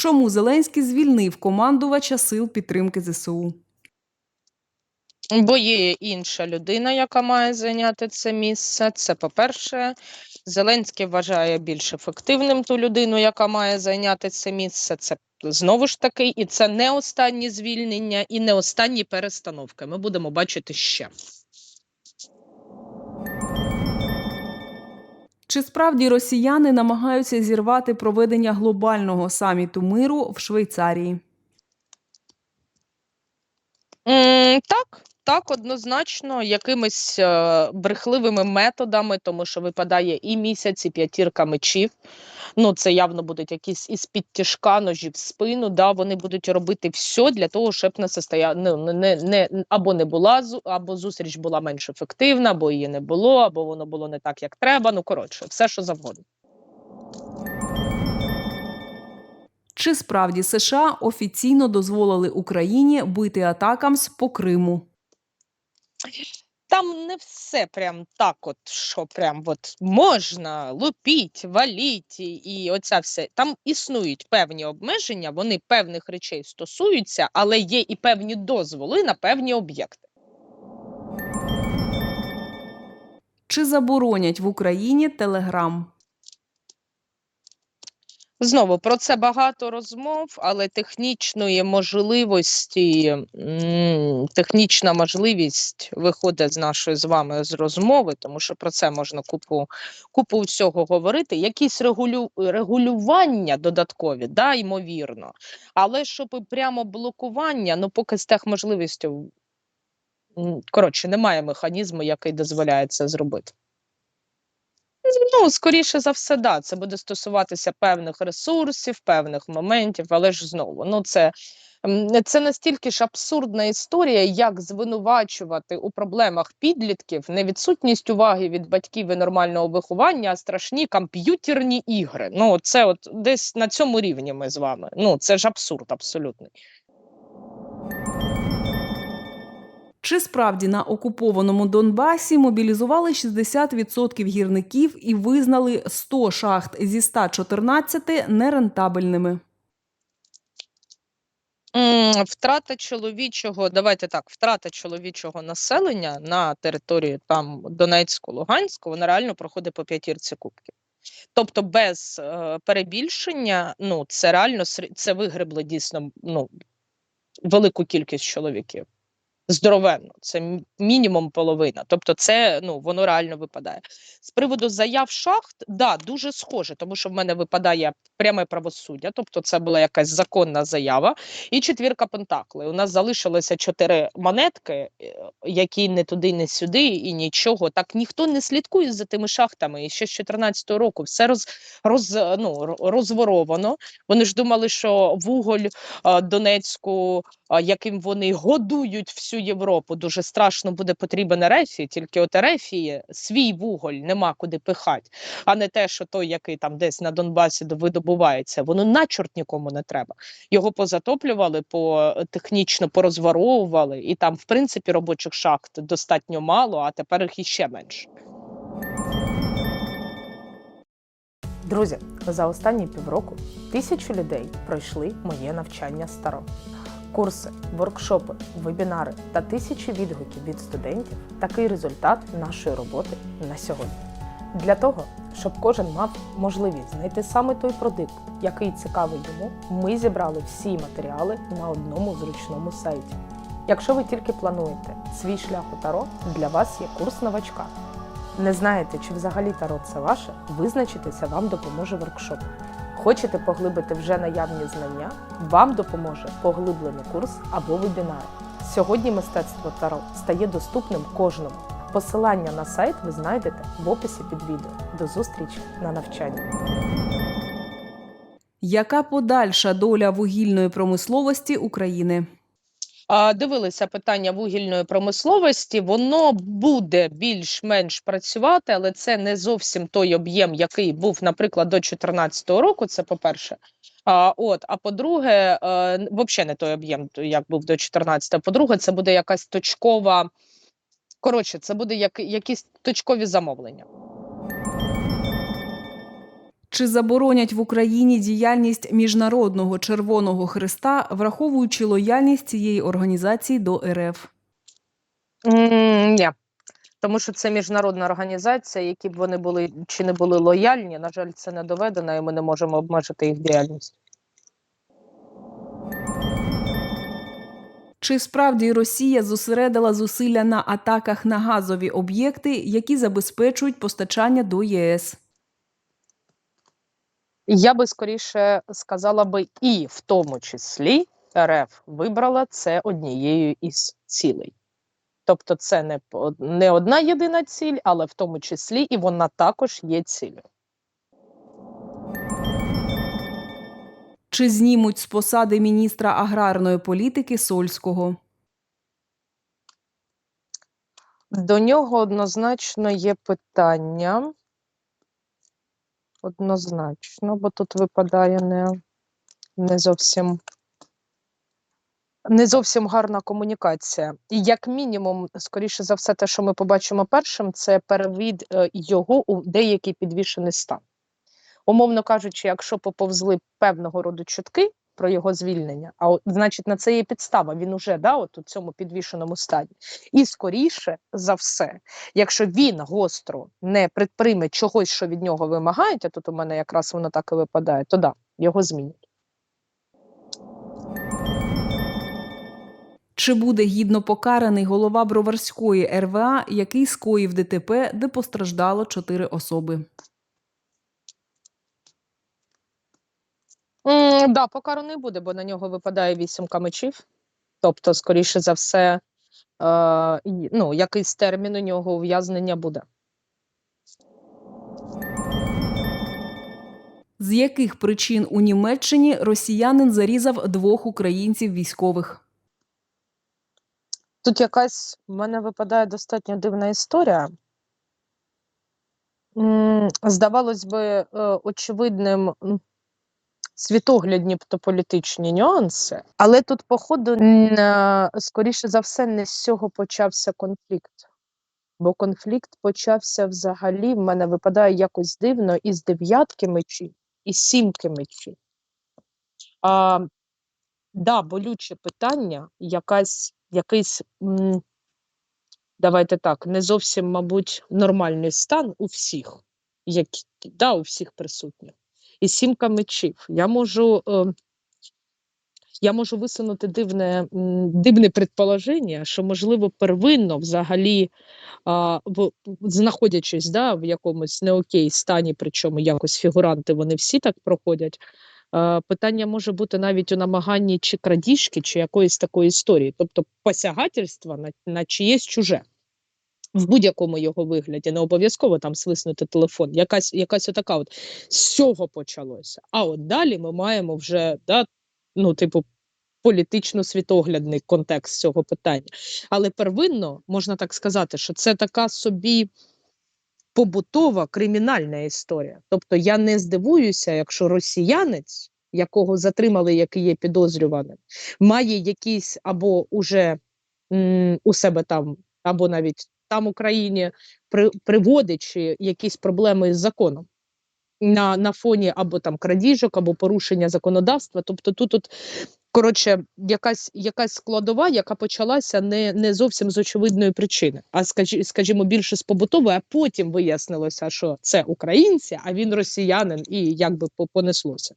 Чому Зеленський звільнив командувача сил підтримки ЗСУ? Бо є інша людина, яка має зайняти це місце. Це по-перше, Зеленський вважає більш ефективним ту людину, яка має зайняти це місце. Це знову ж таки, і це не останні звільнення, і не останні перестановки. Ми будемо бачити ще. Чи справді росіяни намагаються зірвати проведення глобального саміту миру в Швейцарії? Mm, Так, так, однозначно, якимись е, брехливими методами, тому що випадає і місяць, і п'ятірка мечів. Ну, це явно будуть якісь із під тяжка ножі в спину. Да, вони будуть робити все для того, щоб не состоя... ну, не, не, або не була або зустріч була менш ефективна, або її не було, або воно було не так, як треба. Ну коротше, все, що завгодно. Чи справді США офіційно дозволили Україні бити атакамс по Криму? Там не все прям так, от що прям от можна лупіть, валіть, і, оця все. Там існують певні обмеження, вони певних речей стосуються, але є і певні дозволи на певні об'єкти. Чи заборонять в Україні Телеграм? Знову про це багато розмов, але технічної можливості, технічна можливість виходить з нашої з вами з розмови, тому що про це можна купу, купу всього говорити. Якісь регулю, регулювання додаткові, да, ймовірно. Але щоб прямо блокування, ну поки з техможливістю, коротше, немає механізму, який дозволяє це зробити. Ну, скоріше за все, да, це буде стосуватися певних ресурсів, певних моментів, але ж знову, ну це, це настільки ж абсурдна історія, як звинувачувати у проблемах підлітків не відсутність уваги від батьків і нормального виховання, а страшні комп'ютерні ігри. Ну, це от десь на цьому рівні ми з вами. Ну, це ж абсурд абсолютний. Чи справді на окупованому Донбасі мобілізували 60% гірників і визнали 100 шахт зі 114 нерентабельними? Втрата чоловічого, давайте так, втрата чоловічого населення на території там Донецьку, Луганську, вона реально проходить по п'ятірці кубків. Тобто, без е, перебільшення, ну це реально це вигребло дійсно ну, велику кількість чоловіків. Здоровенно, це мінімум половина. Тобто, це ну воно реально випадає. З приводу заяв шахт, да, дуже схоже, тому що в мене випадає пряме правосуддя, тобто це була якась законна заява, і четвірка пентаклей. У нас залишилося чотири монетки, е, які не туди, не сюди, і нічого. Так ніхто не слідкує за тими шахтами. І ще з 14-го року все роз, роз, ну, розворовано. Вони ж думали, що вуголь а, Донецьку, яким вони годують всю Європу, дуже страшно буде потрібен Ерефії, тільки от Ерефії свій вуголь нема куди пихати, а не те, що той, який там десь на Донбасі видобувається, воно на чорт нікому не треба. Його позатоплювали, по технічно порозворовували, і там, в принципі, робочих шахт достатньо мало, а тепер їх іще менше. Друзі, за останні півроку тисячі людей пройшли моє навчання старо. Курси, воркшопи, вебінари та тисячі відгуків від студентів такий результат нашої роботи на сьогодні. Для того, щоб кожен мав можливість знайти саме той продукт, який цікавий йому, ми зібрали всі матеріали на одному зручному сайті. Якщо ви тільки плануєте свій шлях у таро, для вас є курс новачка. Не знаєте, чи взагалі таро це ваше, визначитися вам допоможе воркшоп. Хочете поглибити вже наявні знання? Вам допоможе поглиблений курс або вебінар. Сьогодні мистецтво Таро стає доступним кожному. Посилання на сайт ви знайдете в описі під відео. До зустрічі на навчанні. Яка подальша доля вугільної промисловості України? Дивилися питання вугільної промисловості. Воно буде більш-менш працювати, але це не зовсім той об'єм, який був, наприклад, до 2014 року. Це по-перше. А, от, а по-друге, е, взагалі не той об'єм, як був до 14 По-друге, це буде якась точкова. Коротше, це буде як, якісь точкові замовлення. Чи заборонять в Україні діяльність Міжнародного Червоного Христа, враховуючи лояльність цієї організації до РФ? Ні. Тому що це міжнародна організація, які б вони були чи не були лояльні. На жаль, це не доведено, і ми не можемо обмежити їх діяльність. Чи справді Росія зосередила зусилля на атаках на газові об'єкти, які забезпечують постачання до ЄС? Я би скоріше сказала би, і в тому числі РФ вибрала це однією із цілей. Тобто, це не, не одна єдина ціль, але в тому числі і вона також є цілею. Чи знімуть з посади міністра аграрної політики Сольського? До нього однозначно є питання. Однозначно, бо тут випадає не, не зовсім. Не зовсім гарна комунікація. І як мінімум, скоріше за все, те, що ми побачимо першим, це перевід е, його у деякий підвішений стан. Умовно кажучи, якщо поповзли певного роду чутки про його звільнення, а от, значить на це є підстава. Він уже да, от у цьому підвішеному стані. І скоріше за все, якщо він гостро не предприйме чогось, що від нього вимагають, а тут у мене якраз воно так і випадає, то да, його змінять. Чи буде гідно покараний голова Броварської РВА, який скоїв ДТП, де постраждало чотири особи? М, да, покару не буде, бо на нього випадає вісімка мечів. Тобто, скоріше за все, е, ну, якийсь термін у нього ув'язнення буде. З яких причин у Німеччині росіянин зарізав двох українців військових? Тут якась в мене випадає достатньо дивна історія. М, Здавалось би, е, очевидним м, світоглядні та політичні нюанси, але тут, походу, е, скоріше за все, не з цього почався конфлікт. Бо конфлікт почався взагалі, в мене випадає якось дивно із дев'ятки мечів і сімки мечів. А, да, болюче питання, якась, якийсь, м, давайте так, не зовсім, мабуть, нормальний стан у всіх, які, да, у всіх присутніх. І сімка мечів. Я можу, е, я можу висунути дивне, дивне предположення, що, можливо, первинно взагалі, в, знаходячись да, в якомусь не окей стані, причому якось фігуранти, вони всі так проходять. Е, питання може бути навіть у намаганні чи крадіжки, чи якоїсь такої історії, тобто посягательства на, на чиєсь чуже. В будь-якому його вигляді, не обов'язково там свиснути телефон. Якась, якась отака от з цього почалося. А от далі ми маємо вже да, ну, типу, політично-світоглядний контекст цього питання. Але первинно можна так сказати, що це така собі побутова кримінальна історія. Тобто я не здивуюся, якщо росіянець, якого затримали, який є підозрюваним, має якісь або уже м, у себе там, або навіть там Україні при, приводячи якісь проблеми з законом. На, на фоні або там крадіжок, або порушення законодавства. Тобто тут, от, коротше, якась, якась складова, яка почалася не, не зовсім з очевидної причини, а скажі, скажімо, більше з побутової, а потім вияснилося, що це українці, а він росіянин, і якби по- понеслося.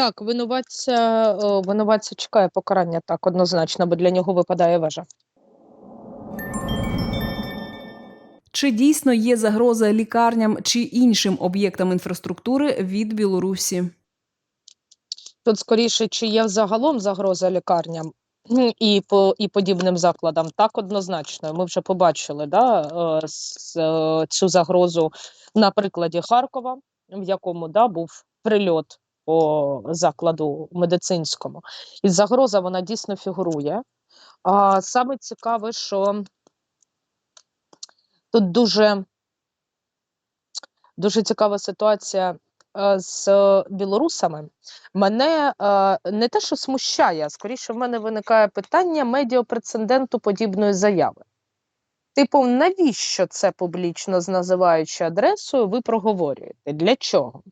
Так, винуватця, винуватця чекає покарання так однозначно, бо для нього випадає вежа. Чи дійсно є загроза лікарням чи іншим об'єктам інфраструктури від Білорусі? Тут скоріше, чи є взагалом загроза лікарням і по і подібним закладам, так однозначно. Ми вже побачили да, е, е, цю загрозу на прикладі Харкова, в якому да, був прильот по закладу медицинському. І загроза вона дійсно фігурує. А саме цікаве, що тут дуже, дуже цікава ситуація е, з білорусами. Мене е, не те, що смущає, а скоріше в мене виникає питання медіапрецеденту подібної заяви. Типу, навіщо це публічно називаючи адресою, ви проговорюєте? Для чого?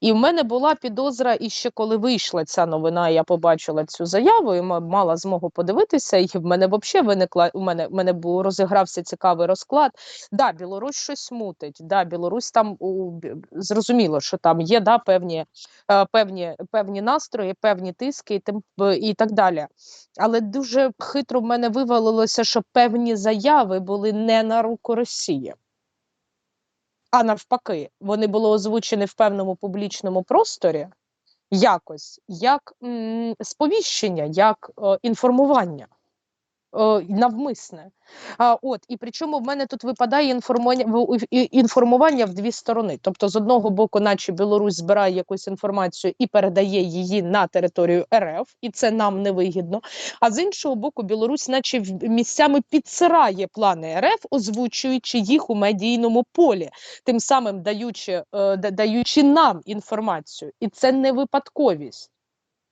І в мене була підозра, і ще коли вийшла ця новина, я побачила цю заяву і мала змогу подивитися. І в мене взагалі виникла у мене, у мене був розігрався цікавий розклад. Да, Білорусь щось мутить. Да, Білорусь там у, зрозуміло, що там є да, певні, е, певні, певні настрої, певні тиски і, тим, і так далі. Але дуже хитро в мене вивалилося, що певні заяви були не на руку Росії. А навпаки, вони були озвучені в певному публічному просторі якось як м, сповіщення, як е, інформування. Е, Навмисне. А, от, і причому в мене тут випадає інформування, в- дві сторони. Тобто, з одного боку, наче Білорусь збирає якусь інформацію і передає її на територію РФ, і це нам невигідно. А з іншого боку, Білорусь, наче місцями підсирає плани РФ, озвучуючи їх у медійному полі тим самим даючи, е, даючи нам інформацію, і це не випадковість.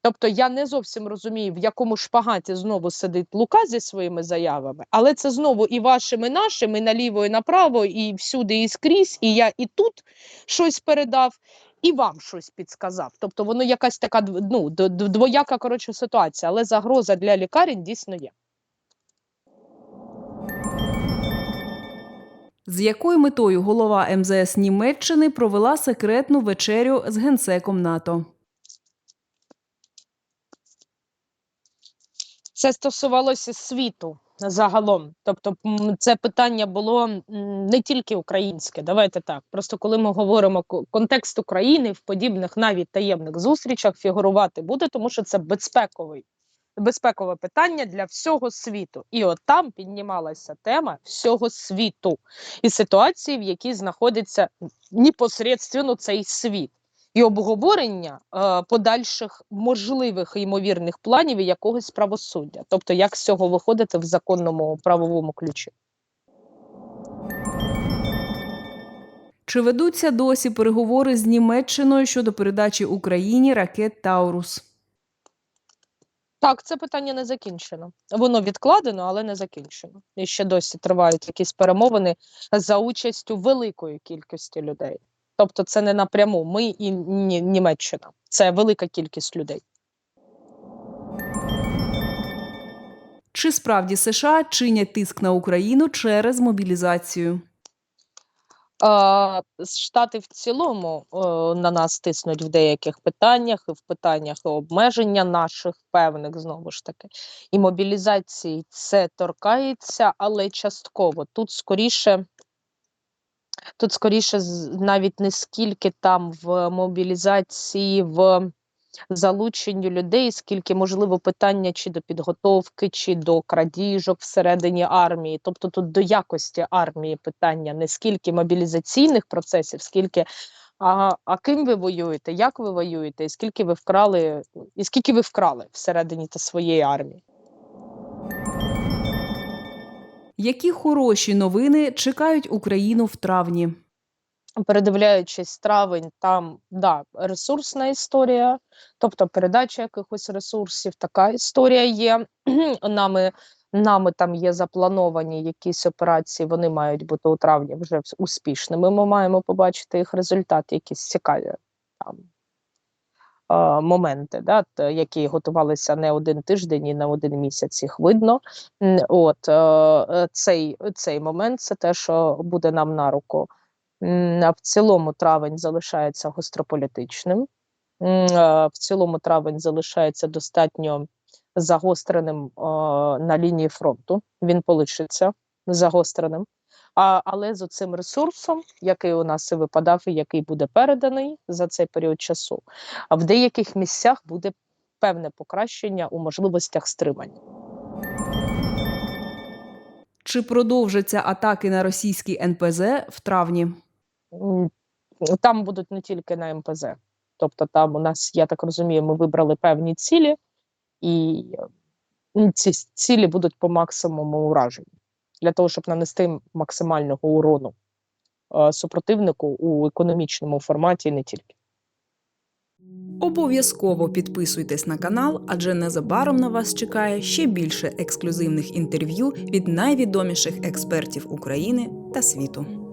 Тобто я не зовсім розумію, в якому шпагаті знову сидить Лука зі своїми заявами, але це знову і вашими, і нашими, наліво, і направо, і всюди, і скрізь. І я і тут щось передав, і вам щось підсказав. Тобто воно якась така ну, двояка коротше ситуація, але загроза для лікарень дійсно є. З якою метою голова МЗС Німеччини провела секретну вечерю з генсеком НАТО? Це стосувалося світу загалом. Тобто, це питання було не тільки українське. Давайте так. Просто коли ми говоримо контекст України в подібних навіть таємних зустрічах фігурувати буде, тому що це безпековий. Безпекове питання для всього світу, і от там піднімалася тема всього світу і ситуації, в якій знаходиться непосередньо цей світ, і обговорення е, подальших можливих і ймовірних планів і якогось правосуддя, тобто як з цього виходити в законному правовому ключі. Чи ведуться досі переговори з Німеччиною щодо передачі Україні ракет Таурус? Так, це питання не закінчено. Воно відкладено, але не закінчено. І ще досі тривають якісь перемовини за участю великої кількості людей. Тобто, це не напряму ми і Ні- Німеччина, це велика кількість людей. Чи справді США чинять тиск на Україну через мобілізацію? Штати в цілому е, на нас тиснуть в деяких питаннях, і в питаннях обмеження наших певних знову ж таки. І мобілізації це торкається, але частково. Тут скоріше, тут скоріше навіть не скільки там в мобілізації, в залученню людей, скільки можливо питання чи до підготовки, чи до крадіжок всередині армії. Тобто тут до якості армії питання не скільки мобілізаційних процесів, скільки а, а ким ви воюєте, як ви воюєте, і скільки ви вкрали, і скільки ви вкрали всередині та своєї армії. Які хороші новини чекають Україну в травні? передивляючись травень, там да, ресурсна історія, тобто передача якихось ресурсів, така історія є. Нами, нами там є заплановані якісь операції, вони мають бути у травні вже успішними. Ми маємо побачити їх результат, якісь цікаві там. Моменти, да, які готувалися не один тиждень і не один місяць, їх видно. От е, е, цей, цей момент це те, що буде нам на руку. В цілому травень залишається гострополітичним. В цілому травень залишається достатньо загостреним на лінії фронту. Він полишиться загостреним. А, але з цим ресурсом, який у нас і випадав, і який буде переданий за цей період часу, а в деяких місцях буде певне покращення у можливостях стримання. Чи продовжаться атаки на російський НПЗ в травні? Там будуть не тільки на МПЗ. Тобто, там у нас, я так розумію, ми вибрали певні цілі, і ці цілі будуть по максимуму уражені для того, щоб нанести максимального урону е, супротивнику у економічному форматі не тільки. Обов'язково підписуйтесь на канал, адже незабаром на вас чекає ще більше ексклюзивних інтерв'ю від найвідоміших експертів України та світу.